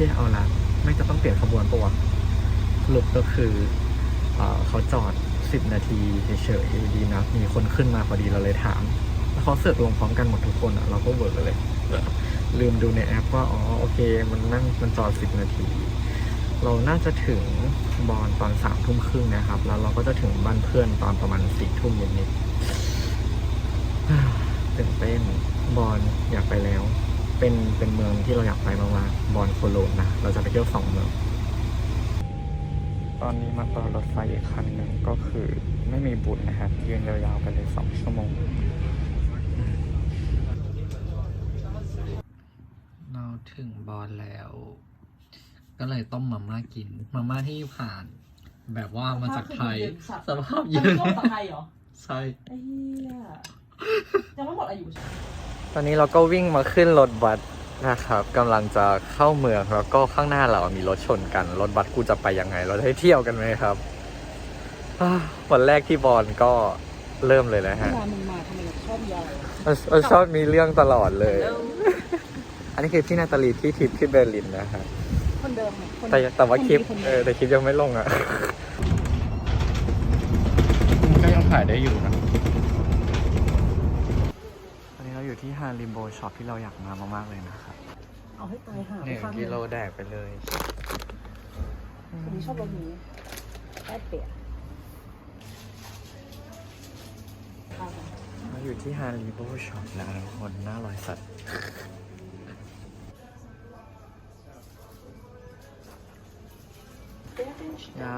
ชี่ยเอาละไม่จะต้องเปลี่ยนขบวนปะวะสรุปก็คือเอเขาจอด 10 นาทีเฉยๆดีนะ มีคนขึ้นมาพอดีเราเลยถาม แล้วเขาเสือกลงพร้อมกันหมดทุกคนอะ เราก็เวิร์กเลย ลืมดูในแอปว่า อ๋อ โอเค มันนั่งมันจอด 10 นาที เราน่าจะถึงบอลตอนสามทุ่มครึ่งนะครับ แล้วเราก็จะถึงบ้านเพื่อนตอนประมาณสี่ทุ่มนิดๆตื่นเต้นบอลอยากไปแล้ว เป็นเป็นเมืองที่เราอยากไปมากๆบอลโคโลนนะ เราจะไปเที่ยวสองเมือง ตอนนี้มาต่อรถไฟอีกคันหนึ่งก็คือไม่มีบุญนะครับยืนยาวๆไปเลยสองชั่วโมง เราถึงบอลแล้ว ก็เลยต้มมาม่ากิน มาม่าที่ผ่าน แบบว่ามาจากไทย สภาพเย็เย็นนจากไทยเหรอ ใช่ ไอ้เหี้ยยังไม่หมดอายุใช่ไหม ตอนนี้เราก็วิ่งมาขึ้นรถบัสนะครับกำลังจะเข้าเมืองแล้วก็ข้างหน้าเรามีรถชนกัน รถบัสกูจะไปยังไง เราจะได้เที่ยวกันไหมครับอ่าวันแรกที่บอลก็เริ่มเลยนะเวฮะลามึงมาทำไมเราชอบยาวเราเราชอบมีเรื่องตลอดเลย อันนี้คือพี่นาตาลีที่ทริปที่เบอร์ลินนะฮะคนเดิมอะนแต่แต่ว่าคลิปนดีนเอดีอแต่คลิปยังไม่ลงอะก็ยังถ่ายได้อยู่นะตอนนี้เราอยู่ที่ฮาริมโบช็อปที่เราอยากมามากๆเลยนะครับเอาให้ตายห่าหนึ่งข้างกิโลแดกไปเลยคนนี้ชอบรถนี้แอดเปียข้าวกันเราอยู่ที่ฮาริโบช็อปแล้วทุกคนหน้าลอยสัตว์ยา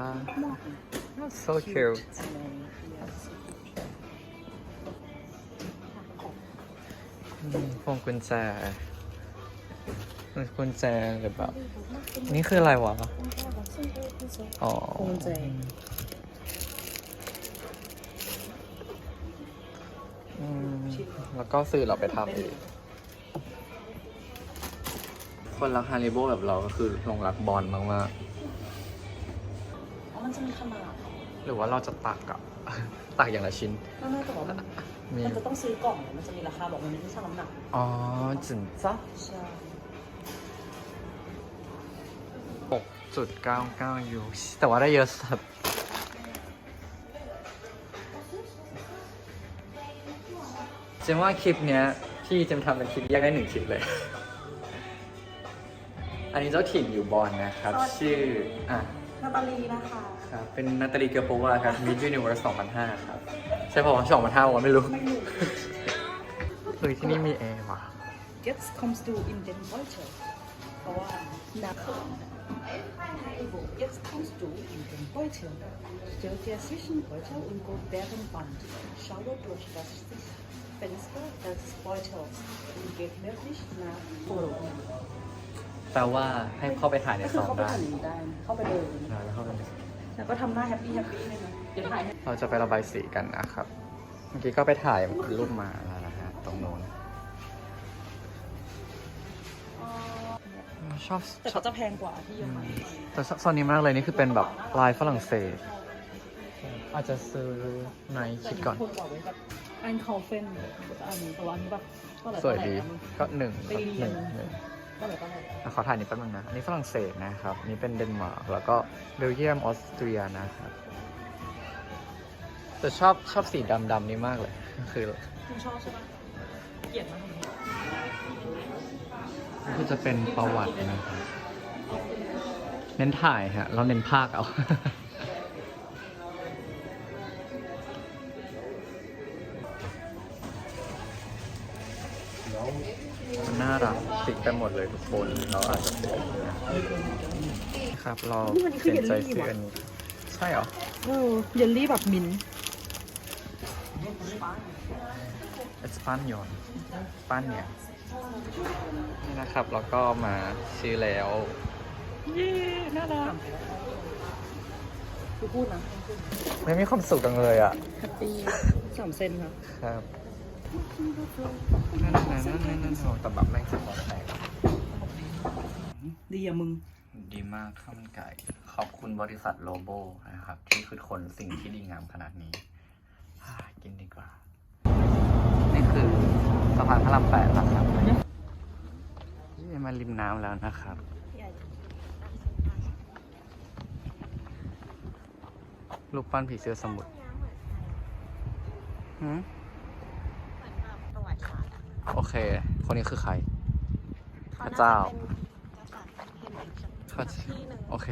so cute พวงกุญแจกุญแจหรือเปล่านี่คืออะไรวะ อ๋อพวงกุญแจอืมแล้วก็ซื้อเราไปทำเองคนรักฮาริโบแบบเราก็คือลงรักบอลมากอ๋อมันจะมีขนาดๆหรือว่าเราจะตักอะตักอย่างละชิ้น ก็น่าจะบอกว่ามี มันจะต้องซื้อกล่องเนี่ยมันจะมีราคาบอกมันไม่ใช่ชั่งน้ำหนัก อ๋อจินจ้ะใช่หกจุดเก้าเก้ายูแต่ว่าได้เยอะสัตว์เจมว่าคลิปเนี้ยพี่เจมทำเป็นคลิปแยกได้หนึ่งคลิปเลย อันนี้เจ้าถิ่นอยู่บอลนะครับ ชื่ออะนาตาลีนะคะ ครับ เป็นนาตาลีเกียวโปวาครับมิ s ยูนิเวิร์ส2005 ครับ ใช่ป่าว2005วะไม่รู้ไม่รู้เฮ้ยที่นี่มีแอร์ว่ะ Jetzt kommst du in den Beutel. เพราะว่านัก Jetzt kommst du in den Beutel. Stell dir zwischen Beutel und Bärenband. Schaue durch das Fenster des Beutels und geht möglich nach vorne. แปลว่าให้เข้าไปถ่ายในก็ซคือองเข้าไปได้ทำอย่างนี้ได้ เข้าไปเลยนะ แล้วเข้าไปในซองแล้วก็ทำหน้าแฮปปี้แฮปปี้เลยนะเดี๋ยวถ่ายให้เราจะไประบายสีกันนะครับ เมื่อกี้ก็ไปถ่ายรูปมาแล้วนะฮะตรงโน้นชอบแต่ชอก็บจะแพงกว่าที่เยอรมันแต่ชอบโซนนี้มากเลยนี่คือเป็นแบบลายฝรั่งเศส อาจจะซื้อไหนคิดก่อน คนบอกไว้แบบอันคาเฟนอันนี้แต่ว่าอันนี้แบบเท่าไหร่สวยดีเท่าไหร่ก็หนึ่งไปครับเรีหยนึ่นงหนึ่ง เท่าไหร่เท่าไหร่อะขอถ่ายนี้แป๊บนึงนะ อันนี้ฝรั่งเศสนะครับอันนี่เป็นเดนมาร์ก แล้วก็เบลเยียม ออสเตรียนะครับ แต่ชอบชอบสีดำดำๆนี้มากเลย คือคุณชอบใช่ปะเกลียดมากคือจะเป็นประวัตินะครับ เน้นถ่ายฮะ เราเน้นภาคเอาารักติดไปหมดเลยทุกคนเราอาจจะเป็นครับเราเปลี่ยนใจซื้ออันนี้ใช่เหรอเออเยลลี่แบบมิ้นท์เอสปานยอนปานเนี่ยนี่นะครับแล้วก็มาซื้อแล้ว เย้น่ารักคือพูดนะไม่มีความสุขจังเลยอะแฮปปี้สามเซนค่ะครับ นั่นนั่นนั่นนั่นนั่นแต่แบบแม่งสมองแตกดีอะมึง ดีมากข้าวมันไก่ ขอบคุณบริษัทโลโบนะครับ ที่คือคนสิ่งที่ดีงามขนาดนี้อ่ากินดีกว่า นี่คือสะพานพระรามแปดนะครับนี่มาริมน้ำแล้วนะครับรูปปั้นผีเสื้อสมุทรหืม ประวัติศาสตร์อะ โอเค คนนี้คือใครเขาพระน่าเจ้าจะเป็นกษัตริย์เฮนริกสักที่หนึ่งโอเค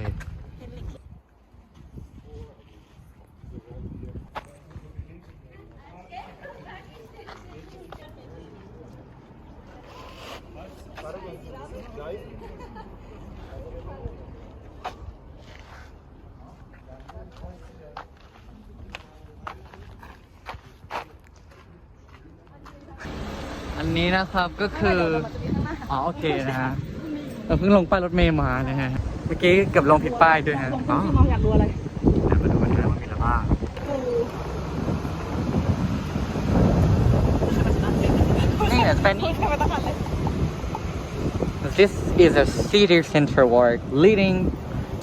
อันนี้นะครับก็คืออ๋อโอเคนะฮะเราเพิ่งลงป้ายรถเมย์มานะฮะเมื่อกี้เกือบลงผิดป้ายด้วยฮะอ๋อน้องอยากดูอะไรเดี๋ยวมาดูกันนะว่ามีอะไรบ้างนี่เป็น This is a city center walk leading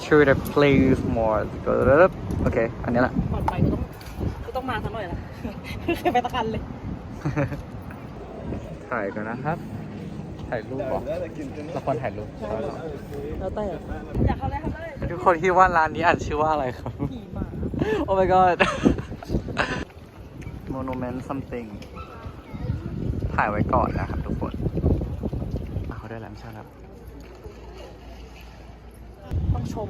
through the place more โอเค อันนี้แหละก่อนไปก็ต้องก็ต้องมาสักหน่อยละเคยไปตะกันเลย ถ่ายกันนะครับ ถ่ายรูปเหรอละครถ่ายรูปแล้วแต่อยากเข้าเลยเข้าเลยทุกคนคิดว่าร้านนี้อ่านชื่อว่าอะไรครับผีหมา Oh my god Monument something ถ่ายไว้ก่อนนะครับทุกคนอะเขาได้แล้วไม่ใช่ครับต้องชม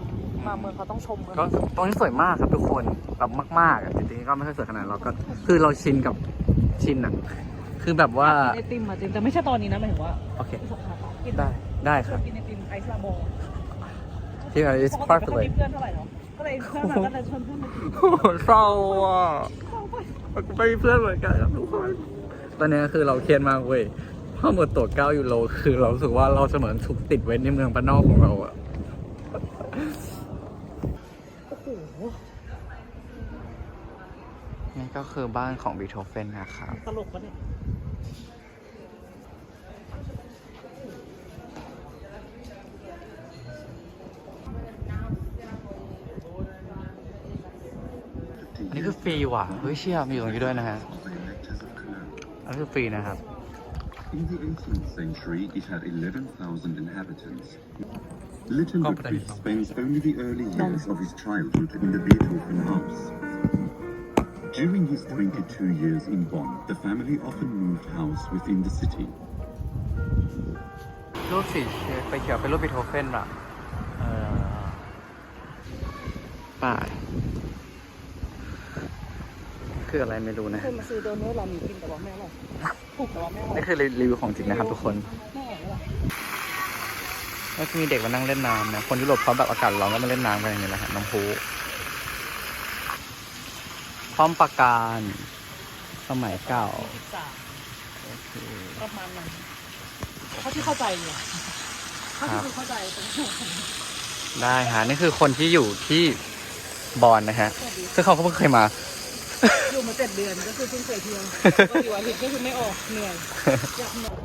มาเมืองเขาต้องชมเมืองก็ตรงนี้สวยมากครับทุกคนแบบมากๆอะจริงๆก็ไม่ค่อยสวยขนาดนั้นเราก็คือเราชินกับชินอะ คือแบบว่า กินไอติมอะจริงแต่ไม่ใช่ตอนนี้นะหมายถึงว่าโอเค สักพักอะกินได้ได้คชรัอบบกินไอติมไอซ์ลาโบที่ it's ปกติ part ไม่ of ค่อย it มีเพื่อนเท่าไหร่เนาะก็เลยเพื่อนมาก็เลยชวนเพื่อนมากินเศร้าอะไม่มีเพื่อนเหมือนกันครับทุกคนตอนนี้คือเราเครียดมากเว้ยเพราะหมดตัว9ยูโรคือเรารู้สึกว่าเราจะเหมือนถูกติดไว้ในเมืองบ้านนอกของเราอะโอ้โหนี่ก็คือบ้านของบีโธเฟนนะครับตลกปะเนี่ย อันนี้คือฟ รีว่ะ เฮ้ยเชี่ยมีอยู่ตรงนี้ด้วยนะฮะ อันนี้คือฟรีนะครับ In the 18th century, it had 11,000 inhabitants. Little Oh, Ludwig but I- spends only the early years of his childhood in the Beethoven house. During his 22 years in Bonn, the family often moved house within the city. รูปสีไปเขียวเป็นรูปบีโธเฟนอะเออป่าย คืออะไรไม่รู้นะเคยมาซื้อโดนัทรามีกินแต่ว่าไม่อร่อยถูกแต่ว่าไม่อร่อยนี่คือรีวิวของจริงนะครับทุกคนไม่อร่อยก็จะมีเด็กมานั่งเล่นน้ำนะ คนยุโรปเขาแบบอากาศร้อนก็มาเล่นน้ำกันอย่างนี้แหละฮะน้ำพุป้อมปราการสมัยเก่าสิบสามประมาณนั้นเท่าที่เข้าใจเนี่ยเท่าที่คุณเข้าใจเป็นได้ฮะนี่คือคนที่อยู่ที่บอนนะฮะ ซึ่งเขาก็เพิ่งเคยมา อยู่มาเจ็ดเดือนก็คือเพิ่งเคยเที่ยวก็อยู่อาทิตย์ก็คือไม่ออกเหนื่อยอยากนอน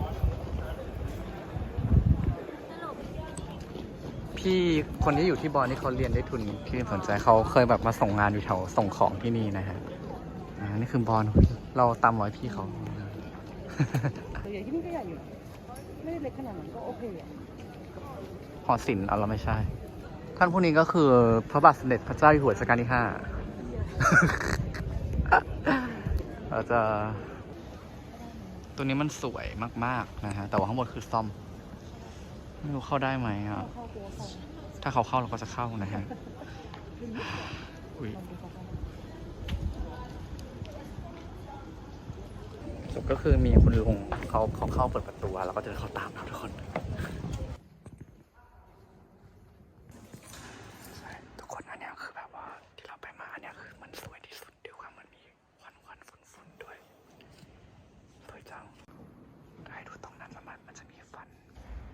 พี่คนที่อยู่ที่บอลที่เขาเรียนได้ทุนที่สนใจเขาเคยแบบมาส่งงานอยู่แถวส่งของที่นี่นะฮะอ่านี่คือบอลเราตามร้อยพี่เขาตัวใหญ่ที่นี่ก็ใหญ่อยู่นะไม่ได้เล็กขนาดนั้นก็โอเคอะหอศิลป์เอาเราไม่ใช่ ท่านผู้นี้ก็คือพระบาทสมเด็จพระเจ้าอยู่หัวรัชกาลที่ห้า เราจะ ตัวนี้มันสวยมากๆนะฮะ แต่ว่าข้างบนคือซ่อม ไม่รู้เข้าได้ไหมอะ ถ้าเขาเข้าเราก็จะเข้านะฮะอุ้ยจบก็คือมีคุณลุงเขาเขาเข้าเปิดประตูอะเราก็จะเข้าตามครับทุกคน ใช่ทุกคนอันเนี้ยคือแบบว่าที่เราไปมาอันเนี้ยคือมันสวยที่สุดเดียวกันมันมีควันควันฝุ่นฝุ่นด้วย สวยจังให้ดูตรงนั้นมันมันจะมีฟัน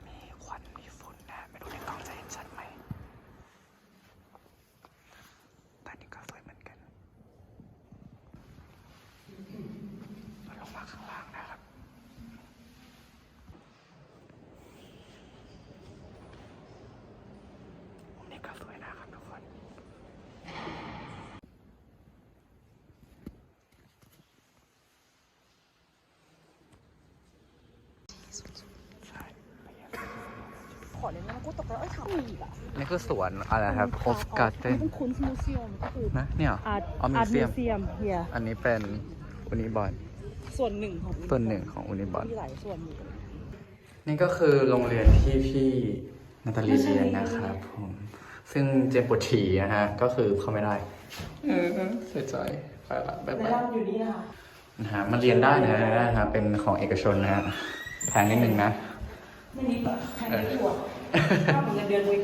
มีควันมีฝุ่นนะ ไม่รู้ในกล้องจะเห็นชัดไหมแต่นี่ก็สวยเหมือนกัน ลงมาข้างล่างนะครับ กูตกใจเอ้ยเขาอีกอะนี่คือสวนอะไรครับโอฟการ์เดนเป็นคุณมิวเซียมก็คือนะเนี่ยเหรออาร์ตอ๋อมิอาร์วตเซีมิยมวเซียมเฮียอันนี้เป็นอุนิบอลส่วนหนึ่งของส่วนหนึ่งของอุนิบอลมีหลายส่วนอยู่นี่ก็คือโรงเรียนที่พี่นาตาลีเรียนนะครับผมซึ่งเจมส์ปวดฉี่นะฮะ ก็คือเข้าไม่ได้เออเสียใจไปละบ๊ายบายอยู่นี่นะคะนะฮะมาเรียนได้นะนะฮะเป็นของเอกชนนะฮะแพงนิดนึงนะไม่นิดอะแค่นี้ตัว ค่าเหมือนเงินเดือนเลย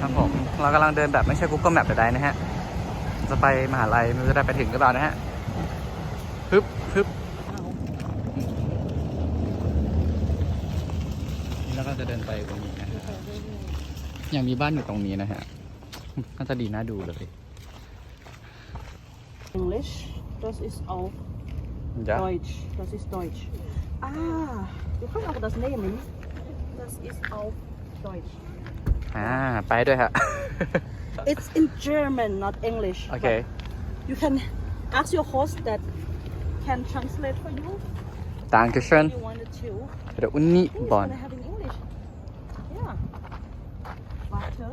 ครับผมเรากำลังเดินแบบไม่ใช่ Google Map ใดๆนะฮะ จะไปมหาลัยมันจะได้ไปถึงหรือเปล่านะฮะฮึบฮึบนี่เราก็จะเดินไปตรงนี้นะฮะยังมีบ้านอยู่ตรงนี้นะฮะน่าจะดีน่าดูเลย English das ist auch จ้ะ Deutsch das ist Deutsch ah du kannst auch das nehmen das ist auch Deutsch อ่าไปด้วยฮะ it's in German not English โอเค but you can ask your host that can translate for you Dankeschön you wanted to เดี๋ยวอุนิ English บอล but I have in English yeah water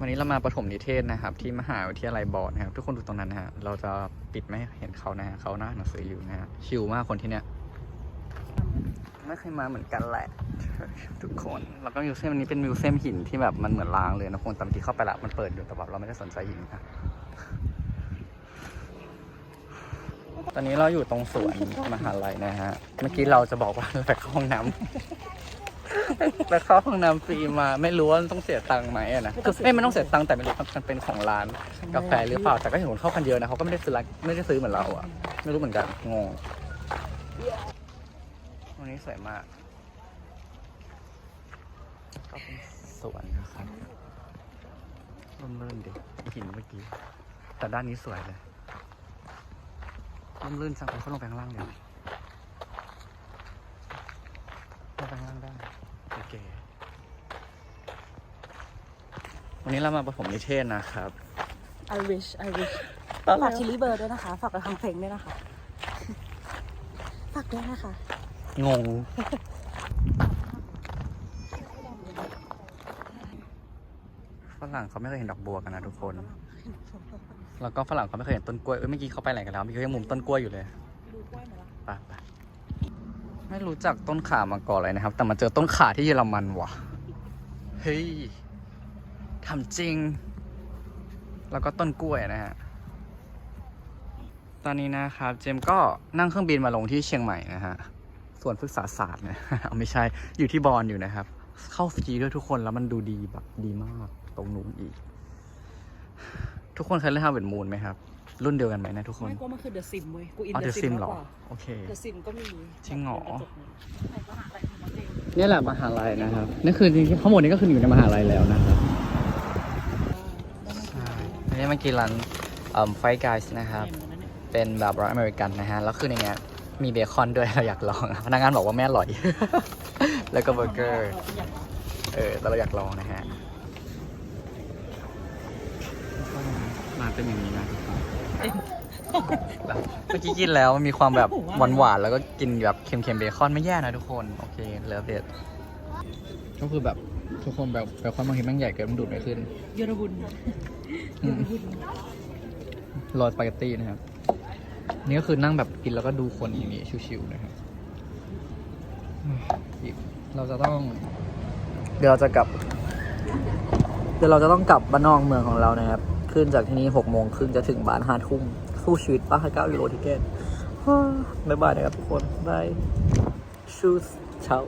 วันนี้เรามาประถมนิเทศนะครับ ที่มหาวิทยาลัยบอร์ดนะครับ ทุกคนดูตรงนั้นนะฮะ เราจะปิดไม่ให้เห็นเขานะฮะเขาหน้าหนังสืออยู่นะฮะชิลมากคนที่เนี้ยไม่เคยมาเหมือนกันแหละ ทุกคนแล้วก็มิวเซียมอันนี้เป็นมิวเซียมหินที่แบบมันเหมือนลางเลยนะคนตามที่เข้าไปละมันเปิดอยู่แต่แบบเราไม่ได้สนใจหินนะตอนนี้เราอยู่ตรงสวนมหาลัยนะฮะ เมื่อกี้เราจะบอกว่าเราไปเข้าห้องน้ำไปเข้าห้องน้ำฟรีมา ไม่รู้ว่าต้องเสียตังค์ไหมอะนะคือไม่มันต้องเสียตังค์แต่ไม่รู้มันเป็นของร้านกาแฟหรือเปล่าแต่ก็เห็นคนเข้ากันเยอะนะเขาก็ไม่ได้ซื้อไม่ได้ซื้อเหมือนเราอะไม่รู้เหมือนกันงงวันนี้สวยมากเป็น สวนนะครับร่มรื่นดิหินเมื่อกี้ แต่ด้านนี้สวยเลยร่มรื่นจังเขาลงไปข้างล่างเลยลงไปข้างล่างได้โอเควันนี้เรามาประถมนิเทศนะครับ I wish I wish ฝากชิลลี่เบอร์ด้วยนะคะ ฝากกระทางเพลงด้วยนะคะ ฝากด้วยนะคะ งง รั่งเขาไม่เคยเห็นดอกบัวกันนะทุกคน แล้วก็ฝรั่งเขาไม่เคยเห็นต้นกล้วย เอ้ยเมื่อกี้เขาไปไหนกันแล้วเมื่อกี้เขายังมุมต้นกล้วยอยู่เลยดูกล้วยหน่อยละไปไปไม่รู้จักต้นขามาก่อนเลยนะครับ แต่มาเจอต้นขาที่เยอรมันว่ะ เฮ้ยทำจริง แล้วก็ต้นกล้วยนะฮะ ตอนนี้นะครับ เจมส์ก็นั่งเครื่องบินมาลงที่เชียงใหม่นะฮะ ส่วนพฤกษาศาสตร์เนี่ยเอาไม่ใช่ อยู่ที่บอลอยู่นะครับ เข้าฟรีด้วยทุกคนแล้วมันดูดีแบบดีมาก ตรงนู้นอีก ทุกคนเคยเล่นฮาร์เวิร์ดมูนไหมครับ รุ่นเดียวกันไหมนะทุกคน ไม่ก็มันคือ The Sim เว้ย กูอินอ๋อ The The Sim Sim มากเหรอกว่าโอเค The Sim ก็มีจริงเหรอกระจกเลยนี่แหละมหาลัยนะครับนี่คือจริงๆข้างบนนี้ก็คืออยู่ในมหาลัยแล้วนะครับใช่อันนี้เมื่อกี้ร้านไฟกายส์นะครับเป็นแบบร้านอเมริกันนะฮะ แล้วคือในเนี้ยมีเบคอนด้วย เราอยากลองพนักงานบอกว่าแม่อร่อย แล้วก็เบอร์เกอร์ เออแต่เราอยากลองนะฮะ มาเป็นอย่างนี้นะทุกคนเมื่อกี้กินแล้วมันมีความแบบหวานๆแล้วก็กินแบบเค็มๆเบคอนไม่แย่นะทุกคนโอเคเลิฟเด็ดก็คือแบบทุกคนแบบเบคอนบางทีแม่งใหญ่เกินมันดูดไม่ขึ้นเยอรบุญอืมโรยสปาเกตตี้นะครับ นี่ก็คือนั่งแบบกินแล้วก็ดูคนอย่างนี้ชิวๆนะครับอีกเราจะต้อง เดี๋ยวเราจะกลับ เดี๋ยวเราจะต้องกลับบ้านนอกเมืองของเรานะครับ ขึ้นจากที่นี่หกโมงครึ่งจะถึงบ้านห้าทุ่มสู้ชีวิตป้าเก้ายูโรทิเกตบ๊ายบายนะครับทุกคนบายชูสเช้า